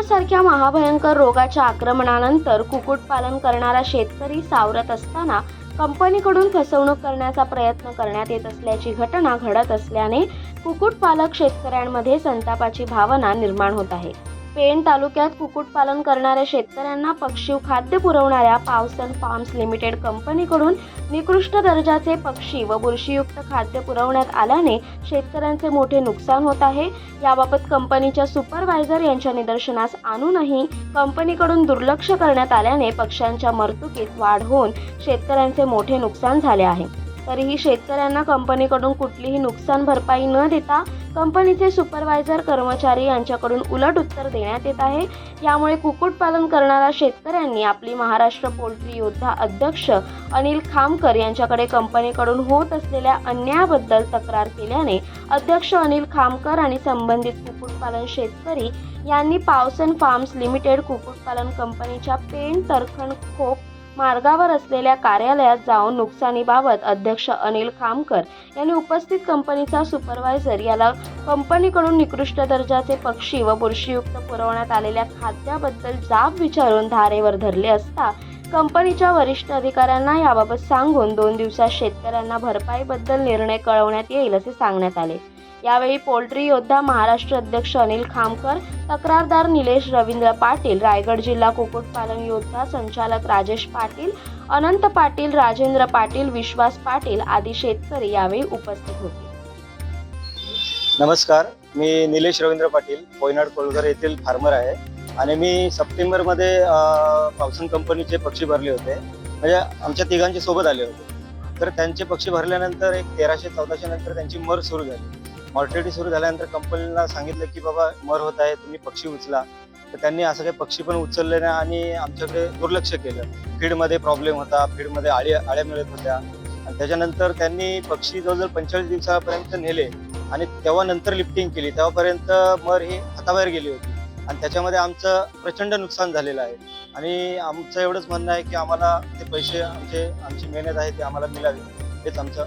कोरोनासारख्या महाभयंकर रोगाच्या आक्रमणानंतर कुक्कुटपालन करणारा शेतकरी सावरत असताना कंपनीकडून फसवणूक करण्याचा प्रयत्न करण्यात येत असल्याची घटना घडत असल्याने कुक्कुटपालक शेतकऱ्यांमध्ये संतापाची भावना निर्माण होत आहे. पेण तालुक्यात कुक्कुटपालन करणाऱ्या शेतकऱ्यांना पक्षी खाद्य पुरवणाऱ्या पावसन फार्म्स लिमिटेड कंपनीकडून निकृष्ट दर्जाचे पक्षी व बुरशीयुक्त खाद्य पुरवण्यात आल्याने शेतकऱ्यांचे मोठे नुकसान होत आहे. याबाबत कंपनीच्या सुपरवायझर यांच्या निदर्शनास आणूनही कंपनीकडून दुर्लक्ष करण्यात आल्याने पक्ष्यांच्या मर्तुकीत वाढ होऊन शेतकऱ्यांचे मोठे नुकसान झाले आहे. तरीही शेतकऱ्यांना कंपनीकडून कुठलीही नुकसान भरपाई न देता कंपनीचे सुपरवायझर कर्मचारी यांच्याकडून उलट उत्तर देण्यात येत आहे. यामुळे कुक्कुटपालन करणाऱ्या शेतकऱ्यांनी आपली महाराष्ट्र पोल्ट्री योद्धा अध्यक्ष अनिल खामकर यांच्याकडे कंपनीकडून होत असलेल्या अन्यायाबद्दल तक्रार केल्याने अध्यक्ष अनिल खामकर आणि संबंधित कुक्कुटपालन शेतकरी यांनी पावसन फार्म्स लिमिटेड कुक्कुटपालन कंपनीच्या पेन तरखण खोप मार्गावर असलेल्या कार्यालयात जाऊन नुकसानीबाबत अध्यक्ष अनिल खामकर यांनी उपस्थित कंपनीचा सुपरवायझर याला कंपनीकडून निकृष्ट दर्जाचे पक्षी व बुरशीयुक्त पुरवण्यात आलेल्या खाद्याबद्दल जाब विचारून धारेवर धरले असता कंपनीच्या वरिष्ठ अधिकाऱ्यांना याबाबत सांगून दोन दिवसात शेतकऱ्यांना भरपाईबद्दल निर्णय कळवण्यात येईल असे सांगण्यात आले. यावेळी पोल्ट्री योद्धा महाराष्ट्र अध्यक्ष अनिल खामकर तक्रारदार निलेश रवींद्र पाटील रायगड जिल्हा कुक्कुटपालन योद्धा संचालक राजेश पाटील अनंत पाटील राजेंद्र पाटील विश्वास पाटील आदी शेतकरी यावेळी उपस्थित होते. नमस्कार मी निलेश रवींद्र पाटील कोयनाड कोलघर येथील फार्मर आहे. आणि मी सप्टेंबरमध्ये पावसन कंपनीचे पक्षी भरले होते. म्हणजे आमच्या तिघांचे सोबत आले होते. तर त्यांचे पक्षी भरल्यानंतर एक तेराशे चौदाशे नंतर त्यांची मर सुरू झाली. मॉर्टिलिटी सुरू झाल्यानंतर कंपनीला सांगितलं की बाबा मर होत आहे तुम्ही पक्षी उचला. तर त्यांनी असं काही पक्षी पण उचलले नाही आणि आमच्याकडे दुर्लक्ष केलं. फीडमध्ये प्रॉब्लेम होता फीडमध्ये आळी आळ्या मिळत होत्या. आणि त्याच्यानंतर त्यांनी पक्षी जवळजवळ पंचेचाळीस दिवसापर्यंत नेले. आणि तेव्हा नंतर लिफ्टिंग केली. तेव्हापर्यंत मर ही हाताबाहेर गेली होती. आणि त्याच्यामध्ये आमचं प्रचंड नुकसान झालेलं आहे. आणि आमचं एवढंच म्हणणं आहे की आम्हाला ते पैसे आमचे आमची मेहनत आहे ते आम्हाला मिळावी. हेच आमचं